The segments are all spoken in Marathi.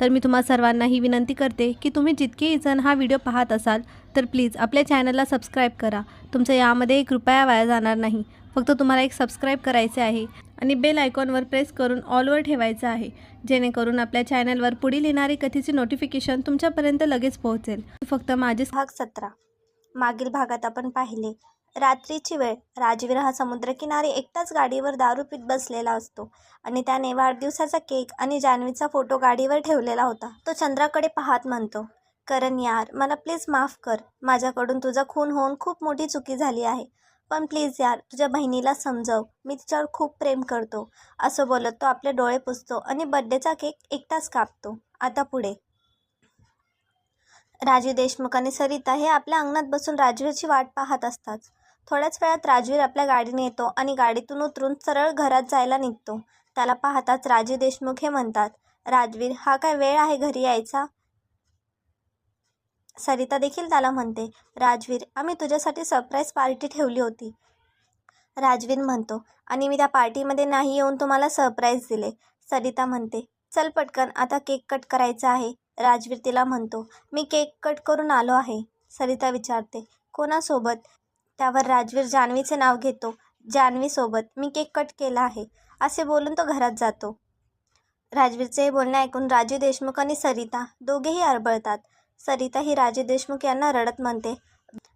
तर मी तुम्हा सर्वांना ही विनंती करते की तुम्ही जितकेही जण हा व्हिडिओ पाहत असाल तर प्लीज आपल्या चॅनलला सबस्क्राईब करा. तुमचं यामध्ये एक रुपया वाया जाणार नाही. फक्त तुम्हाला एक सबस्क्राईब करायचे आहे आणि बेल आयकॉनवर प्रेस करून ऑलवर ठेवायचं आहे. जेणेकरून आपल्या चॅनलवर पुढील येणारी कथेची नोटिफिकेशन तुमच्यापर्यंत लगेच पोहोचेल. फक्त माझे भाग सतरा. मागील भागात आपण पाहिले रात्रीची वेळ. राजवीर हा समुद्रकिनारी एकटाच गाडीवर दारू पीत बसलेला असतो आणि त्याने वाढदिवसाचा केक आणि जान्हवीचा फोटो गाडीवर ठेवलेला होता. तो चंद्राकडे पाहत म्हणतो करण यार मला प्लीज माफ कर. माझ्याकडून तुझा खून होऊन खूप मोठी चुकी झाली आहे. पण प्लीज यार तुझ्या बहिणीला समजव. मी तिच्यावर खूप प्रेम करतो. असं बोलत तो आपले डोळे पुसतो आणि बड्डेचा केक एकटाच कापतो. आता पुढे. राजू देशमुख आणि सरिता हे आपल्या अंगणात बसून राजवीरची वाट पाहत असतात. थोड्याच वेळात राजवीर आपल्या गाडीने येतो आणि गाडीतून उतरून सरळ घरात जायला निघतो. त्याला पाहताच राजू देशमुख हे म्हणतात राजवीर हा काय वेळ आहे घरी यायचा? सरिता देखील त्याला म्हणते राजवीर आम्ही तुझ्यासाठी सरप्राईज पार्टी ठेवली होती. राजवीर म्हणतो आणि मी त्या पार्टीमध्ये नाही येऊन तुम्हाला सरप्राईज दिले. सरिता म्हणते चल पटकन आता केक कट करायचा आहे. राजवीर तिला म्हणतो मी केक कट करून आलो आहे. सरिता विचारते कोणासोबत? त्यावर राजवीर जान्हवीचे नाव घेतो. जान्हवीसोबत मी केक कट केला आहे. असे बोलून तो घरात जातो. राजवीरचे हे बोलणे ऐकून राजू देशमुख आणि सरिता दोघेही अरबळतात सरिता ही राजू देशमुख यांना रडत म्हणते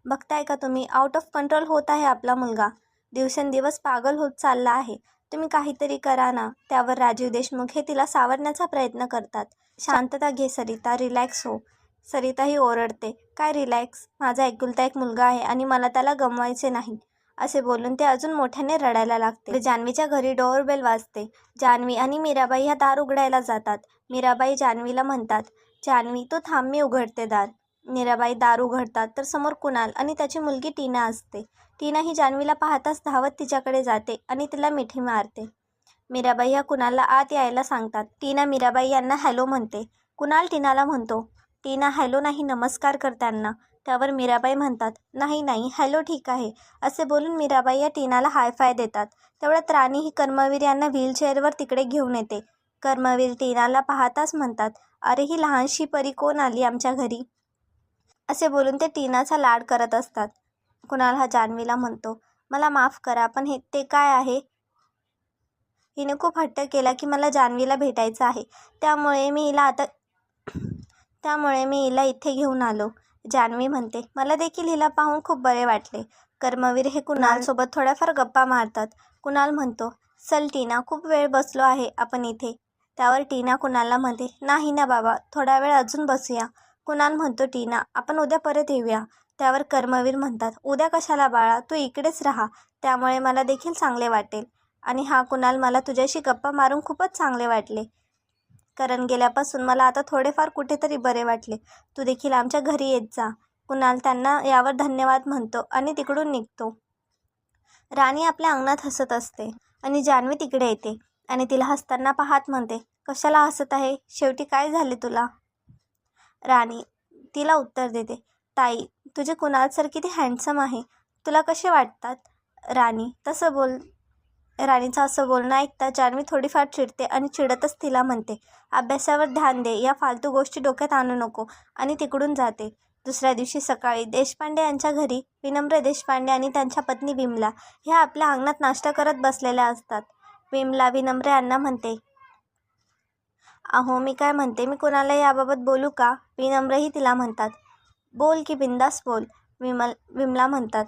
बघताय का तुम्ही? आउट ऑफ कंट्रोल होत आहे आपला मुलगा. दिवसेंदिवस पागल होत चालला आहे. तुम्ही काहीतरी करा ना. त्यावर राजीव देशमुख हे तिला सावरण्याचा प्रयत्न करतात. शांतता घे सरिता. रिलॅक्स हो. सरिता ही ओरडते. काय रिलॅक्स माझा एकुलता एक मुलगा आहे आणि मला त्याला गमवायचे नाही. असे बोलून ते अजून मोठ्याने रडायला लागते. जान्हवीच्या घरी डोअरबेल वाजते. जान्हवी आणि मीराबाई ह्या दार उघडायला जातात. मीराबाई जान्हवीला म्हणतात जान्हवी तो थांब मी उघडते दार. मीराबाई दार उघडतात तर समोर कुणाल आणि त्याची मुलगी टीना असते. टीना ही जान्हवीला पाहताच धावत तिच्याकडे जाते आणि तिला मिठी मारते. मीराबाई ह्या कुणालला आत यायला सांगतात. टीना मीराबाई यांना हॅलो म्हणते. कुणाल टीनाला म्हणतो टीना हॅलो नाही नमस्कार करताना. त्यावर मीराबाई म्हणतात नाही नाही हॅलो ठीक आहे. असे बोलून मीराबाई या टीनाला हायफाय देतात. तेवढ्यात राणी ही कर्मवीर यांना व्हीलचेअरवर तिकडे घेऊन येते. कर्मवीर टीनाला पाहताच म्हणतात अरे ही लहानशी परी कोण आली आमच्या घरी? असे बोलून ते टीनाचा लाड करत असतात. कुणाल हा जान्हवीला म्हणतो मला माफ करा पण हे ते काय आहे? हिने खूप हट्ट केला की मला जान्हवीला भेटायचं आहे. त्यामुळे मी हिला आता त्यामुळे मी हिला इथे घेऊन आलो. जान्हवी म्हणते मला देखील हिला पाहून खूप बरे वाटले. कर्मवीर हे कुणालसोबत थोड्याफार गप्पा मारतात. कुणाल म्हणतो चल टीना खूप वेळ बसलो आहे आपण इथे त्यावर टीना कुणालला म्हणते नाही ना बाबा थोडा वेळ अजून बसूया कुणाल म्हणतो टीना आपण उद्या परत येऊया त्यावर कर्मवीर म्हणतात उद्या कशाला बाळा तू इकडेच राहा. त्यामुळे मला देखील चांगले वाटेल. आणि हा कुणाल मला तुझ्याशी गप्पा मारून खूपच चांगले वाटले. कारण गेल्यापासून मला आता थोडेफार कुठेतरी बरे वाटले. तू देखील आमच्या घरी येत जा. कुणाल त्यांना यावर धन्यवाद म्हणतो आणि तिकडून निघतो. राणी आपल्या अंगणात हसत असते आणि जान्हवी तिकडे येते आणि तिला हसताना पाहत म्हणते कशाला हसत आहे? शेवटी काय झाले तुला? राणी तिला उत्तर देते ताई तुझे कुणाल सर किती हँडसम आहे. तुला कसे वाटतात? राणी तसं बोल राणीचं असं बोलणं ऐकता जान्हवी थोडीफार चिडते आणि चिडतच तिला म्हणते अभ्यासावर ध्यान दे या फालतू गोष्टी डोक्यात आणू नको आणि तिकडून जाते. दुसऱ्या दिवशी सकाळी देशपांडे यांच्या घरी विनम्र देशपांडे आणि त्यांच्या पत्नी विमला ह्या आपल्या अंगणात नाश्ता करत बसलेल्या असतात. विमला विनम्र यांना म्हणते अहो मी काय म्हणते मी कोणाला याबाबत बोलू का? विनम्रही तिला म्हणतात बोल की बिंदास बोल. विमल विमला म्हणतात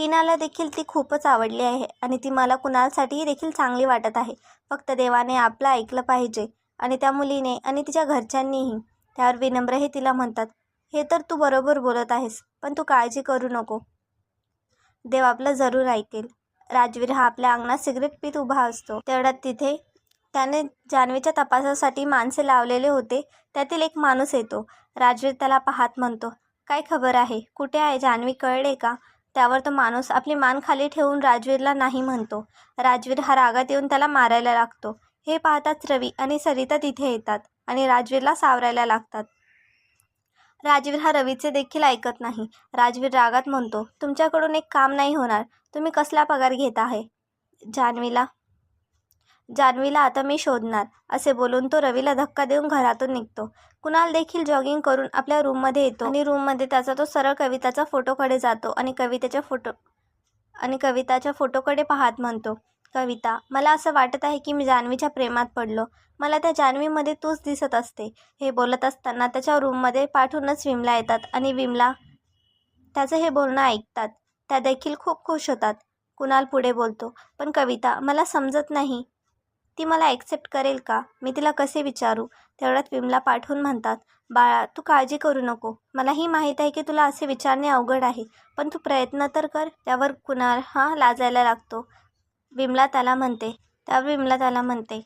टीनाला देखील ती खूपच आवडली आहे आणि ती मला कुणालसाठीही देखील चांगली वाटत आहे. फक्त देवाने आपलं ऐकलं पाहिजे आणि त्या मुलीने आणि तिच्या घरच्यांनीही. त्यावर विनम्रही तिला म्हणतात हे तर तू बरोबर बोलत आहेस पण तू काळजी करू नको. देव आपलं जरूर ऐकेल. राजवीर हा आपल्या अंगणात सिगरेट पीत उभा असतो. तेवढ्यात तिथे त्याने जान्हवीच्या तपासासाठी माणसे लावलेले होते. त्यातील एक माणूस येतो. राजवीर त्याला पाहत म्हणतो काय खबर आहे? कुठे आहे? जान्हवी कळले का? त्यावर तो माणूस आपली मान खाली ठेवून राजवीरला नाही म्हणतो. राजवीर हा रागात येऊन त्याला मारायला लागतो. हे पाहताच रवी आणि सरिता तिथे येतात आणि राजवीरला सावरायला लागतात. राजवीर हा रवीचे देखील ऐकत नाही. राजवीर रागात म्हणतो तुमच्याकडून एक काम नाही होणार. तुम्ही कसला पगार घेत आहे? जान्हवीला जान्हवीला आता मी शोधणार असे बोलून तो रवीला धक्का देऊन घरातून निघतो. कुणाल देखील जॉगिंग करून आपल्या रूममध्ये येतो. आणि रूममध्ये त्याचा तो सरळ कविताचा फोटोकडे जातो आणि कवितेच्या फोटो आणि कविताच्या फोटोकडे पाहत म्हणतो कविता मला असं वाटत आहे की मी जान्हवीच्या प्रेमात पडलो. मला त्या जान्हवीमध्ये तूच दिसत असते. हे बोलत असताना त्याच्या रूममध्ये पाठवूनच विमला येतात आणि विमला त्याचं हे बोलणं ऐकतात. त्या देखील खूप खुश होतात. कुणाल पुढे बोलतो पण कविता मला समजत नाही. ती मला ॲक्सेप्ट करेल का? मी तिला कसे विचारू? तेवढ्यात विमला पाठवून म्हणतात बाळा तू काळजी करू नको. मलाही माहीत आहे की तुला असे विचारणे अवघड आहे पण तू प्रयत्न तर कर त्यावर कुणाल हा लाजायला लागतो. विमला त्याला म्हणते त्यावर विमला त्याला म्हणते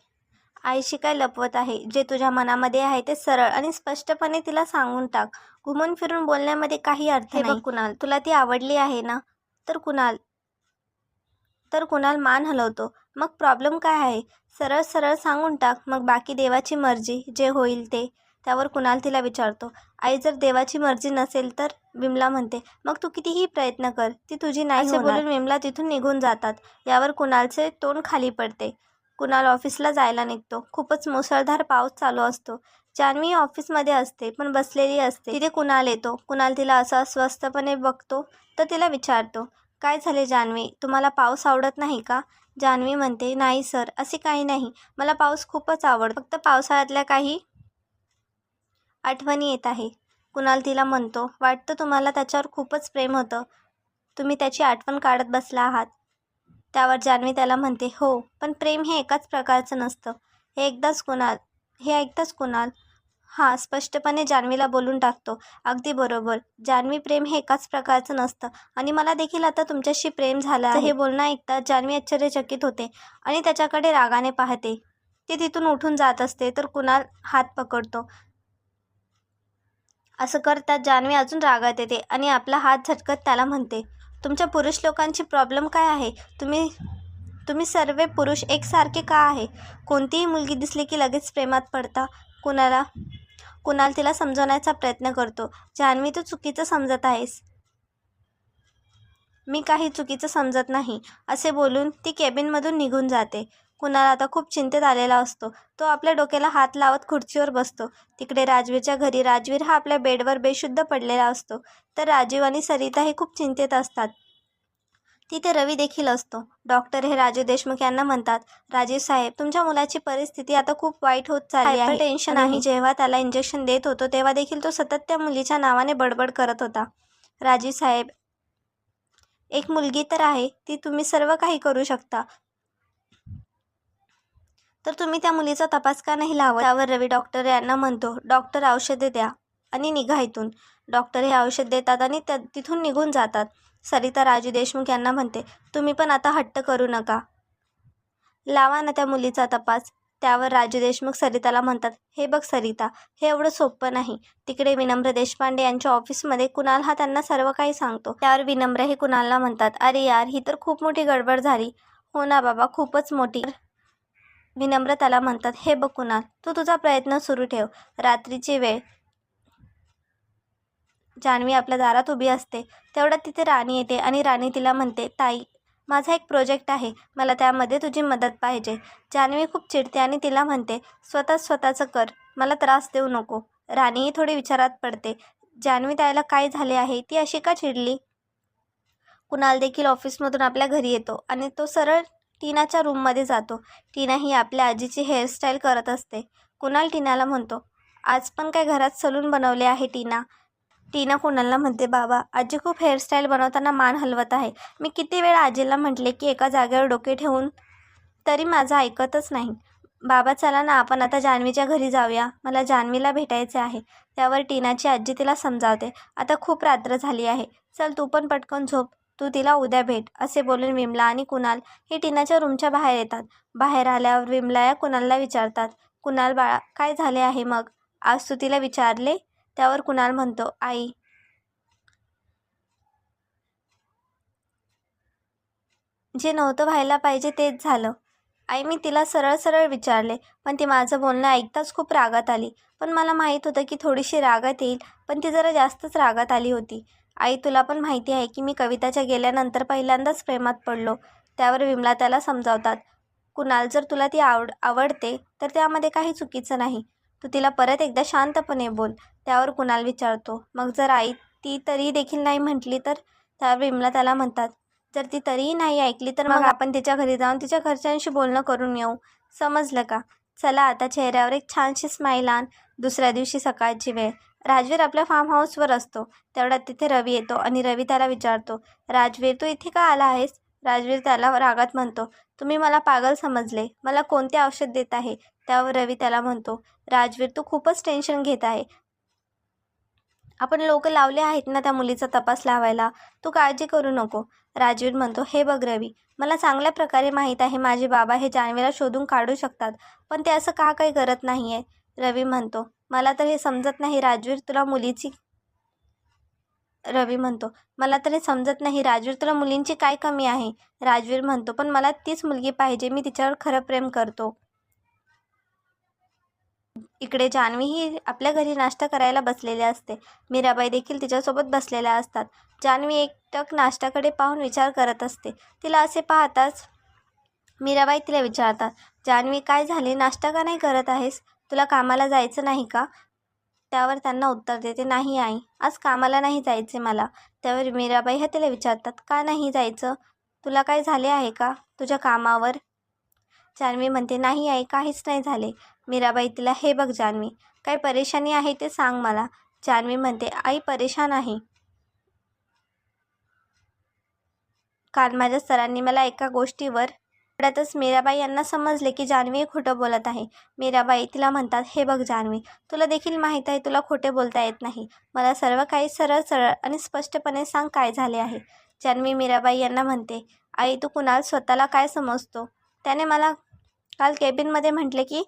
आईशी काय लपवत आहे? जे तुझ्या मनामध्ये आहे ते सरळ आणि स्पष्टपणे तिला सांगून टाक. घुमून फिरून बोलण्यामध्ये काही अर्थ नाही. कुणाल. तुला ती आवडली आहे ना? तर कुणाल तर कुणाल मान हलवतो. मग प्रॉब्लेम काय आहे? सरळ सरळ सांगून टाक. मग बाकी देवाची मर्जी जे होईल ते. त्यावर कुणाल तिला विचारतो. आई जर देवाची मर्जी नसेल तर? विमला म्हणते. मग तू कितीही प्रयत्न कर. ती तुझी नाही बोलून विमला तिथून निघून जातात. यावर कुणालचे तोंड खाली पडते. कुणाल ऑफिसला जायला निघतो. खूपच मुसळधार पाऊस चालू असतो. जान्हवी ऑफिसमध्ये असते पण बसलेली असते. तिथे कुणाल येतो. कुणाल तिला असं अस्वस्थपणे बघतो तर तिला विचारतो. काय झाले जान्हवी तुम्हाला पाऊस आवडत नाही का? जान्हवी म्हणते नाही सर असे काही नाही. मला पाऊस खूपच आवडतो फक्त पावसाळ्यातल्या काही आठवणी येत आहे. कुणाल तिला म्हणतो वाटतं तुम्हाला त्याच्यावर खूपच प्रेम होतं. तुम्ही त्याची आठवण काढत बसला आहात. त्यावर जान्हवी त्याला म्हणते हो पण प्रेम हे एकाच प्रकारचं नसतं. हे एकदाच कुणाल हे एकदाच कुणाल हां स्पष्टपणे जान्हवीला बोलून टाकतो. अगदी बरोबर. जान्हवी प्रेम हे एकाच प्रकारचं नसतं. आणि मला देखील आता तुमच्याशी प्रेम झालं आहे. हे. बोलणं ऐकता जान्हवी आश्चर्यचकित होते आणि त्याच्याकडे रागाने पाहते. ती तिथून उठून जात असते तर कुणाल हात पकडतो. असं करतात जान्हवी अजून रागात येते आणि आपला हात झटकत त्याला म्हणते तुमच्या पुरुष लोकांची प्रॉब्लेम काय आहे? तुम्ही तुम्ही सर्व पुरुष एकसारखे का आहे? कोणतीही मुलगी दिसली की लगेच प्रेमात पडता? कुणाला कुणाल तिला समजवण्याचा प्रयत्न करतो. जान्हवी तू चुकीचं समजत आहेस. मी काही चुकीचं समजत नाही असे बोलून ती केबिनमधून निघून जाते. कुणाल आता खूप चिंतेत आलेला असतो. तो आपल्या डोक्याला हात लावत खुर्चीवर बसतो. तिकडे राजवीरच्या घरी राजवीर हा आपल्या बेडवर बेशुद्ध पडलेला असतो. तर राजीव आणि सरिता हे खूप चिंतेत असतात. तिथे रवी देखील असतो. डॉक्टर हे राजीव देशमुख यांना म्हणतात राजीव साहेब तुमच्या मुलाची परिस्थिती आता खूप वाईट होत चालली आहे. टेन्शन आहे. जेव्हा त्याला इंजेक्शन देत होतो तेव्हा देखील तो सतत त्या मुलीच्या नावाने बडबड करत होता. राजीव साहेब एक मुलगी तर आहे ती तुम्ही सर्व काही करू शकता. तर तुम्ही त्या मुलीचा तपास का नाही लावत? त्यावर रवी डॉक्टर यांना म्हणतो डॉक्टर औषधे द्या आणि निघा इथून. डॉक्टर हे औषध देतात आणि त्या तिथून निघून जातात. सरिता राजू देशमुख यांना म्हणते तुम्ही पण आता हट्ट करू नका. लावा ना त्या मुलीचा तपास. त्यावर राजू देशमुख सरिताला म्हणतात हे बघ सरिता हे एवढं सोपं नाही. तिकडे विनम्र देशपांडे यांच्या ऑफिसमध्ये कुणाल हा त्यांना सर्व काही सांगतो. त्यावर विनम्र हे कुणालला म्हणतात अरे यार ही तर खूप मोठी गडबड झाली. हो ना बाबा खूपच मोठी. विनम्र त्याला म्हणतात हे बघ कुणाल तू तुझा प्रयत्न सुरू ठेव. रात्रीची वेळ जान्हवी आपल्या दारात उभी असते. तेवढ्यात तिथे राणी येते आणि राणी तिला म्हणते ताई माझा एक प्रोजेक्ट आहे. मला त्यामध्ये तुझी मदत पाहिजे. जान्हवी खूप चिडते आणि तिला म्हणते स्वतः स्वतःचं कर. मला त्रास देऊ नको. राणीही थोडी विचारात पडते. जान्हवी त्याला काय झाले आहे? ती अशी का चिडली? कुणाल देखील ऑफिसमधून आपल्या घरी येतो आणि तो सरळ टीनाच्या रूममध्ये जातो. टीना ही आपल्या आजीची हेअरस्टाईल करत असते. कुणाल टीनाला म्हणतो आज पण काय घरात सलून बनवले आहे टीना? टीना कुणालला म्हणते बाबा आजी खूप हेअरस्टाईल बनवताना मान हलवत आहे. मी किती वेळा आजीला म्हटले की एका जागेवर डोके ठेवून तरी माझं ऐकतच नाही. बाबा चला ना आपण आता जान्हवीच्या घरी जाऊया. मला जान्हवीला भेटायचे आहे. त्यावर टीनाची आजी तिला समजावते. आता खूप रात्र झाली आहे. चल तू पण पटकन झोप. तू तिला उद्या भेट असे बोलून विमला आणि कुणाल हे टीनाच्या रूमच्या बाहेर येतात. बाहेर आल्यावर विमला या कुणालला विचारतात कुणाल बाळा काय झाले आहे मग? आज तू तिला विचारले? त्यावर कुणाल म्हणतो आई. जे नव्हतं व्हायला पाहिजे तेच झालं. आई मी तिला सरळ सरळ विचारले पण ती माझं बोलणं ऐकताच खूप रागात आली. पण मला माहीत होतं की थोडीशी रागात येईल पण ती जरा जास्तच रागात आली होती. आई तुला पण माहिती आहे की मी कविताच्या गेल्यानंतर पहिल्यांदाच प्रेमात पडलो. त्यावर विमला त्याला समजावतात कुणाल जर तुला ती आवड आवडते तर त्यामध्ये काही चुकीचं नाही. तू तिला परत एकदा शांतपणे बोल त्यावर कुणाल विचारतो. मग जर आई ती तरी देखील नाही म्हटली तर? त्यावर विमला त्याला म्हणतात जर ती तरीही नाही ऐकली तर मग आपण तिच्या घरी जाऊन तिच्या घरच्यांशी बोलणं करून येऊ. समजलं का? चला आता चेहऱ्यावर एक छानशी स्माईल आण. दुसऱ्या दिवशी सकाळची वेळ. राजवीर आपल्या फार्म हाऊसवर असतो. तेवढ्यात तिथे रवी येतो आणि रवी त्याला विचारतो राजवीर तू इथे का आला आहेस? राजवीर त्याला रागात म्हणतो तुम्ही मला पागल समजले. मला कोणते औषध देत आहे? त्यावर रवी त्याला म्हणतो राजवीर तू खूपच टेन्शन घेत आहे. आपण लोक लावले आहेत ना त्या मुलीचा तपास लावायला. तू काळजी करू नको. राजवीर म्हणतो हे बघ रवी मला चांगल्या प्रकारे माहीत आहे माझे बाबा हे जान्हवीला शोधून काढू शकतात पण ते असं का काही करत नाही आहे रवी म्हणतो मला तर हे समजत नाही राजवीर तुला मुलीची रवी म्हणतो मला तर हे समजत नाही राजवीर तुला मुलींची काय कमी आहे? राजवीर म्हणतो पण मला तीच मुलगी पाहिजे मी तिच्यावर खरं प्रेम करतो. इकडे जान्हवी ही आपल्या घरी नाश्ता करायला बसलेली असते. मीराबाई देखील तिच्यासोबत बसलेल्या असतात. जान्हवी एकटक नाश्त्याकडे पाहून विचार करत असते. तिला असे पाहताच मीराबाई तिला विचारतात जान्हवी काय झाले? नाश्ता का नाही करत आहेस? तुला कामाला जायचं नाही का? त्यावर त्यांना उत्तर देते नाही आई आज कामाला नाही जायचे मला. त्यावर मीराबाई ह्या तिला विचारतात का नाही जायचं? तुला काय झाले आहे का तुझ्या कामावर? जान्हवी म्हणते नाही आई काहीच नाही झाले. मीराबाई तिला हे बघ जान्हवी काय परेशानी आहे ते सांग मला. जान्हवी म्हणते आई परेशान आहे. काल माझ्या सरांनी मला एका गोष्टीवर तेवढ्यातच मीराबाई यांना समजले की जान्हवी खोटं बोलत आहे. मीराबाई तिला म्हणतात हे बघ जान्हवी तुला देखील माहीत आहे तुला खोटे बोलता येत नाही. मला सर्व काही सरळ सरळ आणि स्पष्टपणे सांग काय झाले आहे. जान्हवी मीराबाई यांना म्हणते आई तू कुणाल स्वतःला काय समजतो? त्याने मला काल केबिनमध्ये म्हटले की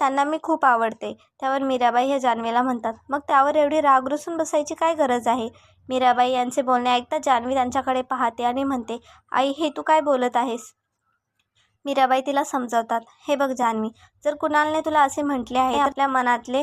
त्यांना मी खूप आवडते. त्यावर मीराबाई हे जान्हवीला म्हणतात मग त्यावर एवढी राग रुसून बसायची काय गरज आहे? मीराबाई यांचे बोलणे ऐकता जान्हवी त्यांच्याकडे पाहते आणि म्हणते आई हे तू काय बोलत आहेस? मीराबाई तिला समजावतात. हे बघ जान्हवी जर कुणालने तुला असे म्हटले आहे आपल्या मनातले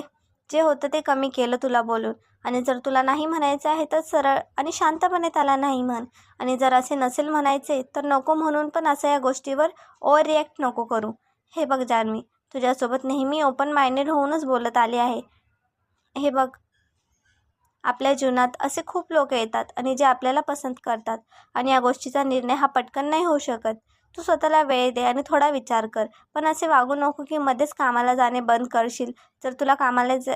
जे होतं ते कमी केलं तुला बोलून. आणि जर तुला नाही म्हणायचं आहे तर सरळ आणि शांतपणे त्याला नाही म्हण. आणि जर असे नसेल म्हणायचे तर नको म्हणून पण असं या गोष्टीवर ओव्हर रिॲक्ट नको करू. हे बघ जान्हवी तुझ्यासोबत नेहमी ओपन माइंडेड होऊनच बोलत आले आहे. हे बघ आपल्या जीवनात असे खूप लोक येतात आणि जे आपल्याला पसंत करतात. आणि या गोष्टीचा निर्णय हा पटकन नाही होऊ शकत. तू स्वतःला वेळ दे आणि थोडा विचार कर. पण असे वागू नको की मध्येच कामाला जाणे बंद करशील. जर तुला कामाला ज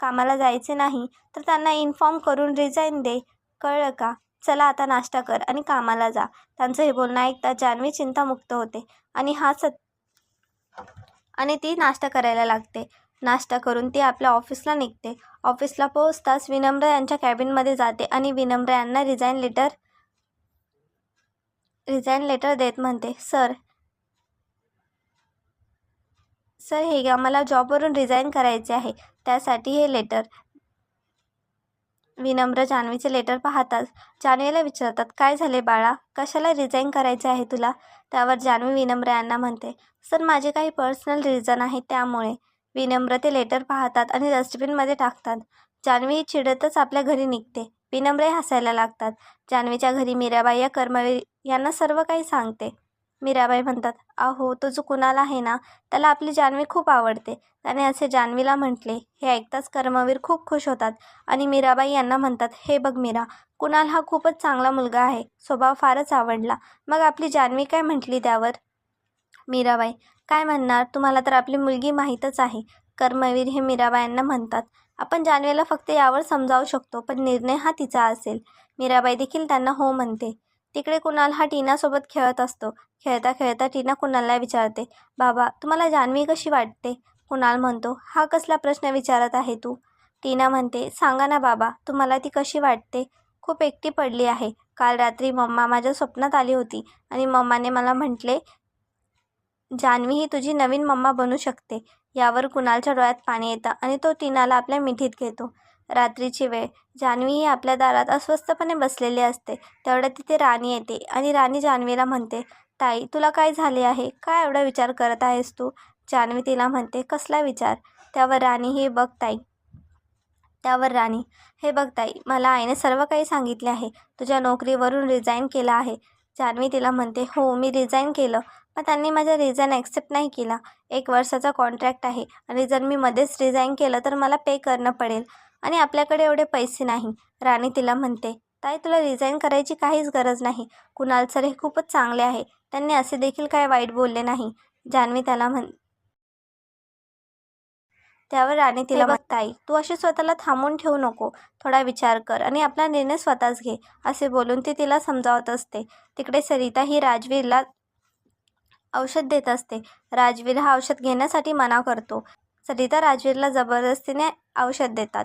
कामाला जायचे नाही तर त्यांना इन्फॉर्म करून रिझाईन दे. कळलं का? चला आता नाश्ता कर आणि कामाला जा. त्यांचं हे बोलणं ऐकता जान्हवी चिंतामुक्त होते आणि हा सत आणि ती नाश्ता करायला लागते. नाश्ता करून ती आपल्या ऑफिसला निघते. ऑफिसला पोहोचताच विनम्र यांच्या कॅबिनमध्ये जाते आणि विनम्र यांना रिझाईन लेटर रिझाईन लेटर देत म्हणते सर. सर हे घ्या मला जॉबवरून रिझाईन करायचे आहे. त्यासाठी हे लेटर विनम्र जान्हवीचे लेटर पाहताच जान्हवीला विचारतात काय झाले बाळा? कशाला रिझाईन करायचे आहे तुला? त्यावर जान्हवी विनम्र यांना म्हणते सर माझे काही पर्सनल रिझन आहे त्यामुळे. विनम्र ते लेटर पाहतात आणि डस्टबिनमध्ये टाकतात. जान्हवी चिडतच आपल्या घरी निघते. विनम्र हसायला लागतात. जान्हवीच्या घरी मीराबाई या कर्मवीर यांना सर्व काही सांगते. मीराबाई म्हणतात अहो तो जो कुणाल आहे ना त्याला आपली जान्हवी खूप आवडते. त्याने असे जान्हवीला म्हटले हे ऐकताच कर्मवीर खूप खुश होतात. आणि मीराबाई यांना म्हणतात हे बघ मीरा कुणाल हा खूपच चांगला मुलगा आहे. स्वभाव फारच आवडला. मग आपली जान्हवी काय म्हटली त्यावर? मीराबाई काय म्हणणार? तुम्हाला तर आपली मुलगी माहीतच आहे. कर्मवीर हे मीराबाईंना म्हणतात आपण जान्हवीला फक्त यावर समजावू शकतो पण निर्णय हा तिचा असेल. मीराबाई देखील त्यांना हो म्हणते. तिकडे कुणाल हा टीनासोबत खेळत असतो. खेळता खेळता टीना कुणालला विचारते बाबा तुम्हाला जान्हवी कशी वाटते? कुणाल म्हणतो हा कसला प्रश्न विचारत आहे तू? टीना म्हणते सांगा ना बाबा तुम्हाला ती कशी वाटते? खूप एकटी पडली आहे. काल रात्री मम्मा माझ्या स्वप्नात आली होती आणि मम्माने मला म्हटले जान्हवी ही तुझी नवीन मम्मा बनू शकते. यावर कुणालच्या डोळ्यात पाणी येतं आणि तो टीनाला आपल्या मिठीत घेतो. रात्रीची वेळ. जान्हवी ही आपल्या दारात अस्वस्थपणे बसलेली असते. तेवढ्यात तिथे राणी येते आणि राणी जान्हवीला म्हणते ताई तुला काय झाले आहे? काय एवढा विचार करत आहेस तू? जान्हवी तिला म्हणते कसला विचार? त्यावर राणी हे बघ ताई. त्यावर राणी हे बघ ताई मला आईने सर्व काही सांगितले आहे. तुझ्या नोकरीवरून रिझाईन केलं आहे. जान्हवी तिला म्हणते हो मी रिझाईन केलं पण त्यांनी माझा रिझाईन ॲक्सेप्ट नाही केला. एक वर्षाचा कॉन्ट्रॅक्ट आहे आणि जर मी मध्येच रिझाईन केलं तर मला पे करणं पडेल. आणि आपल्याकडे एवढे पैसे नाही. राणी तिला म्हणते ताई तुला रिझाईन करायची काहीच गरज नाही. कुणाल सर हे खूपच चांगले आहे. त्यांनी असे देखील काय वाईट बोलले नाही. जान्हवी त्याला म्हण त्यावर राणी तिला बघ ताई तू अशी स्वतःला थांबून ठेवू नको. थोडा विचार कर आणि आपला निर्णय स्वतःच घे. असे बोलून ती तिला समजावत असते. तिकडे सरिता ही राजवीरला औषध देत असते. राजवीर हा औषध घेण्यासाठी मना करतो. सरिता राजवीरला जबरदस्तीने औषध देतात.